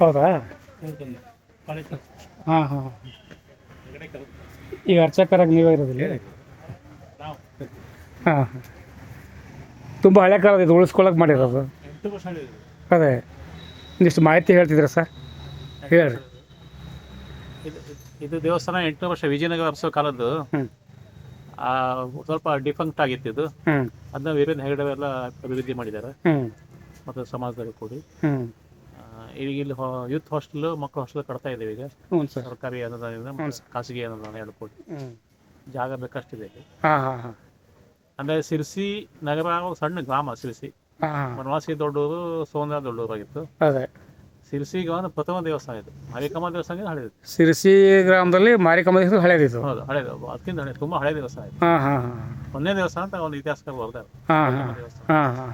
ಹೌದಾ? ಹಾಂ ಹಾಂ. ಈಗ ಅರ್ಚಕರಾಗಿ ನೀವೇ ಇರೋದಿಲ್ಲ? ಹಾಂ ಹಾಂ. ತುಂಬ ಹಳೆ ಕಾಲದ ಇದು ಉಳಿಸ್ಕೊಳಕ್ಕೆ ಮಾಡಿರೋದು? ಅದೇ. ಒಂದಿಷ್ಟು ಮಾಹಿತಿ ಹೇಳ್ತಿದ್ರ ಸರ್? ಹೇಳ್ರಿ. ಇದು ಇದು ದೇವಸ್ಥಾನ ಎಂಟನೇ ವರ್ಷ ವಿಜಯನಗರ ಅರಸೋ ಕಾಲದ್ದು. ಆ, ಸ್ವಲ್ಪ ಡಿಫಂಕ್ಟ್ ಆಗಿತ್ತು ಇದು ಅದನ್ನ ವೀರೇಂದ್ರ ಹೆಗಡೆ ಎಲ್ಲ ಅಭಿವೃದ್ಧಿ ಮಾಡಿದ್ದಾರೆ. ಮತ್ತು ಸಮಾಜದಲ್ಲಿ ಕೂಡಿ. ಈಗ ಇಲ್ಲಿ ಯೂತ್ ಹಾಸ್ಟೆಲ್ ಮಕ್ಕಳ ಹಾಸ್ಟೆಲ್ ಕಟ್ತಾ ಇದ್ದೇವೆ ಈಗ. ಸರ್ಕಾರಿ ಅನುದಾನದಿಂದ ಖಾಸಗಿ ಅನುದಾನ ಎರಡು ಕೋಟಿ ಜಾಗ ಬೇಕಷ್ಟಿದೆ ಇಲ್ಲಿ. ಅಂದ್ರೆ ಸಿರ್ಸಿ ನಗರ ಸಣ್ಣ ಗ್ರಾಮ ಸಿರ್ಸಿ. ವನವಾಸಿ ದೊಡ್ಡೂರು ಸೋಂದ್ರ ದೊಡ್ಡೂರಾಗಿತ್ತು ಅದೇ. ಸಿರ್ಸಿಗೆ ಒಂದು ಪ್ರಥಮ ದೇವಸ್ಥಾನ ಇದು. ಮಾರಿಕಮ್ಮ ದೇವಸ್ಥಾನ ಹಳೇದು ಸಿರಿಸಿ ಗ್ರಾಮದಲ್ಲಿ ಮಾರಿಕಮ್ಮ ದೇವಸ್ಥಾನ ಹಳೇದಿತ್ತು. ಹೌದು ಹಳೇದು. ಅದಕ್ಕಿಂತ ಹಳೆ ತುಂಬಾ ಹಳೆ ದೇವಸ್ಥಾನ ಇದು. ಹಾಂ ಹಾಂ ಹಾಂ. ಒಂದೇ ದೇವಸ್ಥಾನ ಅಂತ ಒಂದು ಇತಿಹಾಸಕಾರ ಬರ್ತಾರೆ ಹಾಂ ಹಾಂ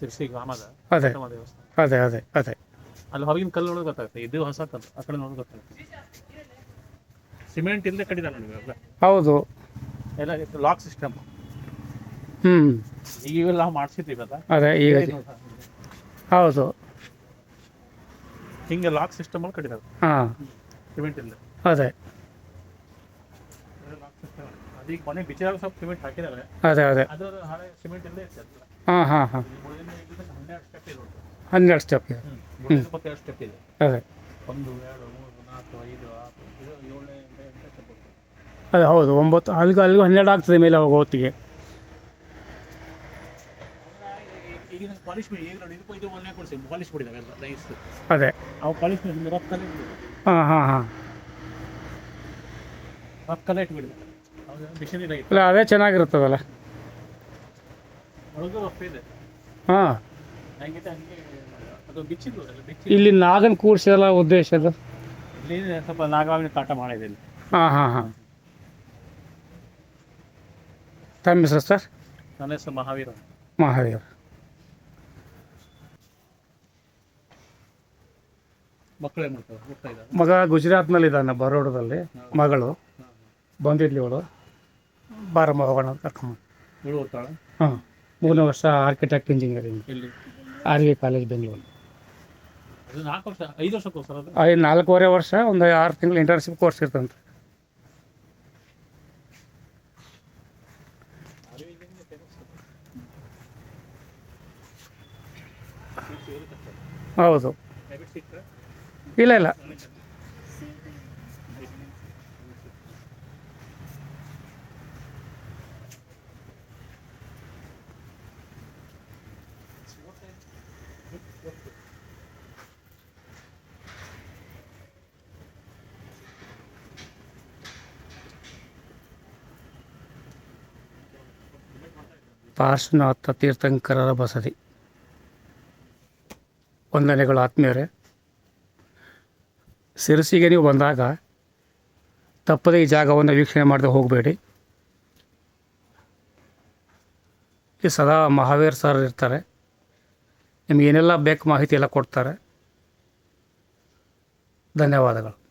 ಸಿರ್ಸಿ ಗ್ರಾಮದ ಅದೇ. ಪ್ರಥಮ ದೇವಸ್ಥಾನ. ಅದೇ ಅದೇ ಅದೇ. ಅಲ್ಲಿ ಹೊರಗಿನ ಕಲ್ಲು ನೋಡೋದು ಗೊತ್ತಾಗುತ್ತೆ. ಇದು ಹೊಸ ಕಲ್ಲು. ಆ ಕಡೆ ನೋಡೋದು ಗೊತ್ತಾಗುತ್ತೆ. ಸಿಮೆಂಟ್ ಇಲ್ಲದೆ ನೀವು ಎಲ್ಲ ಹೌದು. ಎಲ್ಲ ಲಾಕ್ ಸಿಸ್ಟಮ್ ಹ್ಞೂ ಈಗ ಇವೆಲ್ಲ ಅದೇ. ಈಗ ಹೌದು. ಹಿಂಗೆ ಲಾಕ್ ಸಿಸ್ಟಮ್ ಅಲ್ಲಿ ಕಟ್ಟಿದ್ದಾರೆ ಹಾಂ. ಸಿಮೆಂಟ್ ಇಲ್ಲ ಅದೇ. ಅದೀಗ ಮನೆ ಬಿಚ್ಚಾಗ ಸ್ವಲ್ಪ ಸಿಮೆಂಟ್ ಹಾಕಿದ್ದಾರೆ. ಅದೇ ಅದೇ. ಅದರ ಹಳೆ ಸಿಮೆಂಟ್ ಇರ್ತದೆ ಹಾಂ ಹಾಂ ಹಾಂ. ಹನ್ನೆರಡು ಸ್ಟೆಪ್ ಇದೆ. ಹನ್ನೆರಡು ಸ್ಟೆಪ್ ಇದೆ. ಇಪ್ಪತ್ತೆರಡು ಸ್ಟೆಪ್ ಇದೆ. ಅದೇ. ಒಂದು ಎರಡು ಮೂರು ನಾಲ್ಕು ಐದು ಆರು ಏಳನೇ ಅದೇ ಹೌದು. ಒಂಬತ್ತು ಅಲ್ಲಿಗೂ ಅಲ್ಲಿಗೂ ಹನ್ನೆರಡು ಆಗ್ತದೆ ಮೇಲೆ ಹೋಗೋ ಹೊತ್ತಿಗೆ. ಈಗಿನ ಪಾಲಿಶ್ ಈಗ ನೋಡಿ ಇದಕ್ಕೂ ಇದು ಒಂದೇ ಕೊಡಿಸಿ ಪಾಲಿಶ್ ಬಿಡಿದಾವೆ ಎಲ್ಲ ನೈಸ್ ಅದೇ. ಅವು ಪಾಲಿಶ್ ರಫ್ಕಲ್ಲೇ ಹಾಂ ಹಾಂ ಹಾಂ. ಇಟ್ಬಿಡಿದೆ ಇಲ್ಲ ಅದೇ ಚೆನ್ನಾಗಿರ್ತದಲ್ಲ ಒಳಗೂ ರಫ್ ಇದೆ. ಹಾಂ. ಹಂಗಿದೆ ಹಂಗೆ ಅದು ಬಿಚ್ಚಿದ್ದು ಅಲ್ಲ ಬಿಚ್ಚಿ ಇಲ್ಲಿ ನಾಗನ್ ಕೂರ್ಸಲ್ಲ ಉದ್ದೇಶ ಅದು? ಇಲ್ಲಿ ಸ್ವಲ್ಪ ನಾಗರಾವಿನ ಕಾಟ ಮಾಡಿದೆ ಇಲ್ಲಿ. ಹಾಂ ಹಾಂ ಹಾಂ. ತಮ್ಮ ಹೆಸರು ಸರ್? ನನ್ನ ಹೆಸರು ಮಹಾವೀರ ಮಹಾದೇವ್ ಮಕ್ಕಳು ಮಾಡ್ತಾರೆ ಮಗ ಗುಜರಾತ್ನಲ್ಲಿ ಇದ್ದಾನೆ ಬರೋಡದಲ್ಲಿ ಮಗಳು. ಬಂದಿದ್ಲಿ ಇವಳು. ಬಾರಮ್ಮ ಹೋಗೋಣ ಅಂತ ಹಾಂ. ಮೂರನೇ ವರ್ಷ architect engineering R V college Bengaluru. ಐದು ನಾಲ್ಕೂವರೆ ವರ್ಷ ಒಂದು ಆರು ತಿಂಗಳು ಇಂಟರ್ನ್ಶಿಪ್ ಕೋರ್ಸ್ ಇರ್ತಂತೆ. ಹೌದು. ಇಲ್ಲ ಇಲ್ಲ ಪಾರ್ಶ್ವನಾಥ ತೀರ್ಥಂಕರರ ಬಸದಿ ವಂದನೆಗಳು ಆತ್ಮೀಯರೇ ಸಿರಸಿಗೆ ನೀವು ಬಂದಾಗ ತಪ್ಪದೇ ಈ ಜಾಗವನ್ನು ವೀಕ್ಷಣೆ ಮಾಡದೆ ಹೋಗಬೇಡಿ. ಈ ಸದಾ ಮಹಾವೀರ್ ಸರ್ ಇರ್ತಾರೆ. ನಿಮಗೇನೆಲ್ಲ ಬೇಕು ಮಾಹಿತಿ ಎಲ್ಲ ಕೊಡ್ತಾರೆ. ಧನ್ಯವಾದಗಳು.